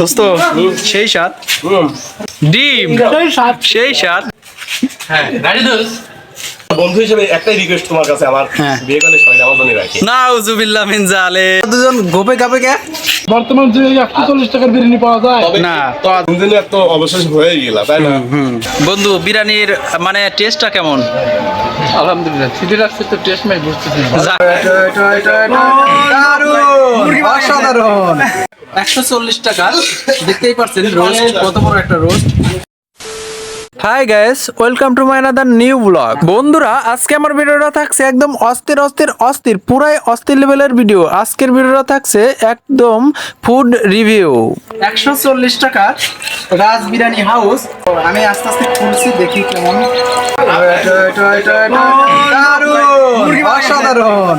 দোস্ত সেই স্বাদ। ডিম সেই স্বাদ। হ্যাঁ বন্ধু হিসেবে একটাই রিকোয়েস্ট তোমার কাছে আমার। হ্যাঁ। বিয়ে করলে সবাই আমার জন্য রাখি। নাউজুবিল্লাহ মিন জালে। দুজন গোপে গাপে গে বর্তমান যে একশো চল্লিশ টাকার বিরিয়ানি পাওয়া যায়। না তো অবশেষ হয়ে গেল তাই না? বন্ধু বিরিয়ানির মানে টেস্টটা কেমন? আলহামদুলিল্লাহ খিদে লাগছে তো টেস্ট মাই বুঝতেছি না। অসাধারণ। একশো চল্লিশ টাকা। দেখতেই পাচ্ছেন রোস্ট কত বড় একটা roast hi guys welcome to my another new blog বন্ধুরা আজকে আমার ভিডিওটা থাকছে একদম অস্থির অস্থির অস্থির পুরাই অস্থির লেভেলের ভিডিও আজকের ভিডিওটা থাকছে একদম ফুড রিভিউ একশো চল্লিশ টাকা রাজ বিরিয়ানি হাউস আমি আস্তে আস্তে খুলছি দেখি কেমন! অসাধারণ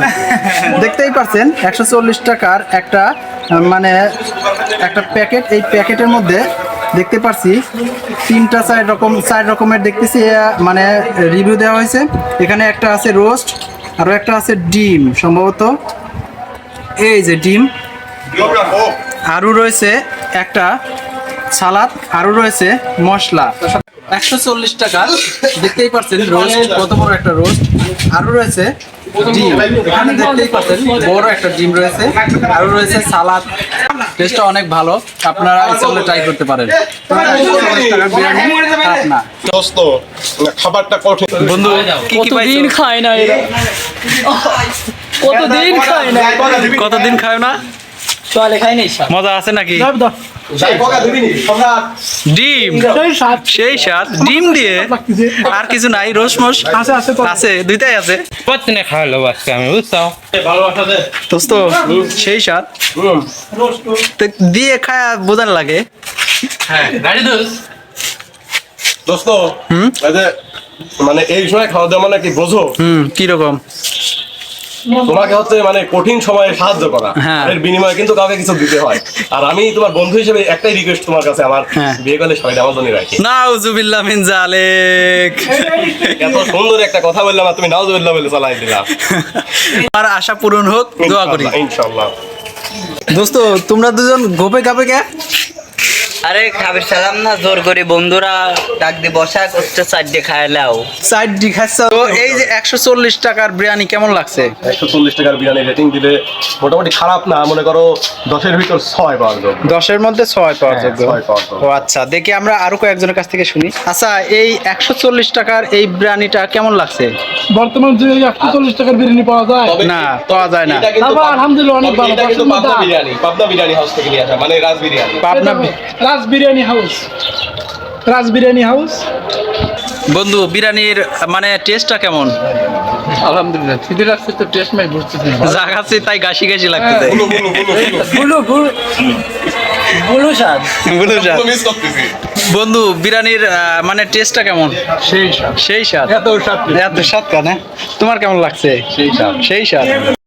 দেখতেই পাচ্ছেন একশো চল্লিশ টাকার একটা মানে একটা প্যাকেট। এই প্যাকেটের মধ্যে দেখতে পাচ্ছি তিনটা চার রকম, চার রকমের দেখতেছি মানে রিভিউ দেওয়া হয়েছে। এখানে একটা আছে রোস্ট, আরও একটা আছে ডিম, সম্ভবত এই যে ডিম। আরও রয়েছে একটা সালাদ, আরও রয়েছে মশলা। একশো চল্লিশ টাকা দেখতেই পাচ্ছেন রোস্ট, কত বড় একটা রোস্ট। আরও রয়েছে এখানে দেখতেই পাচ্ছেন বড় একটা ডিম রয়েছে। আরও রয়েছে সালাদ। টেস্টটা অনেক ভালো। আপনারা ইচ্ছা করলে ট্রাই করতে পারেন। 140 টাকার বিরিয়ানি খারাপ না দোস্ত খাবারটা কঠিন। বন্ধু কি কি কতদিন খায় না এরা? কতদিন খায়? না কতদিন খায় না? চলে খাই নাই মজা আছে নাকি? ডিম। সেই স্বাদ। ডিম দিয়ে লাগতেছে আর কিছু নাই রোস আছে আছে আছে দুইটাই আছে। কতদিনে খাওয়ালো আজকে আমি বুঝছ? দোস্ত সেই স্বাদ। দিয়ে খায় বোঝান লাগে। হ্যাঁ দোস্ত মানে এই সময় খাওয়া দাওয়া মানে কি বোঝো? হুম কীরকম? তোমাকে হচ্ছে মানে কঠিন সময়ে সাহায্য করা। হ্যাঁ। এর বিনিময়ে কিন্তু কাউকে কিছু দিতে হয়। আর আমি তোমার বন্ধু হিসেবে একটাই রিকোয়েস্ট তোমার কাছে আমার হ্যাঁ। বিয়ে করলে সবাই আমার জন্য রাখি। নাউজুবিল্লাহ মিন জালেক এত সুন্দর একটা কথা বললাম আর তুমি নাউজুবিল্লাহ বলে চালাই দিলা। আমার আশা পূরণ হোক দোয়া করি। ইনশাআল্লাহ দোস্ত তোমরা দুজন গোপে গাপে গে আরে খাবে সালাম না জোর করে বন্ধুরা ডাক দিয়ে বসা করতে চারটে সাইড ডি খাচ্ছ তো এই যে একশো চল্লিশ টাকার বিরিয়ানি কেমন লাগছে? একশো চল্লিশ টাকার বিরিয়ানি রেটিং দিলে মোটামুটি খারাপ না মনে করো দশের ভিতর ছয় পাওয়ার যোগ্য দশের মধ্যে ছয় পাওয়ার হ্যাঁ, যোগ্য ছয় পাওয়ার যোগ্য। ও আচ্ছা দেখি আমরা আরও কয়েকজনের কাছ থেকে শুনি। আচ্ছা এই একশো চল্লিশ টাকার এই বিরিয়ানিটা কেমন লাগছে? বর্তমান যে একশো চল্লিশ টাকার বিরিয়ানি পাওয়া যায় না পাওয়া যায় না। আলহামদুলিল্লাহ অনেক ভালো, পাবনা বিরিয়ানি পাবনা বিরিয়ানি হাউস থেকে নিয়ে আসা মানে রাজ বিরিয়ানি। পাবনা রাজ বিরিয়ানি হাউস। রাজ বিরিয়ানি হাউস। বন্ধু বিরিয়ানির মানে টেস্টটা কেমন? আলহামদুলিল্লাহ খিদে লাগছে তো টেস্ট মাই বুঝতেছি তাই গাছি গাছি লাগতেছে। বুলু, বুলু, বুলু, বুলু। বুলু বুলু বুলু স্বাদ স্যার তো miss করতেছি। বন্ধু বিরিয়ানির আহ, মানে টেস্টটা কেমন? সেই স্বাদ সেই স্বাদ এত স্বাদ। এত স্বাদ কেন? তোমার কেমন লাগছে? সেই স্বাদ সেই স্বাদ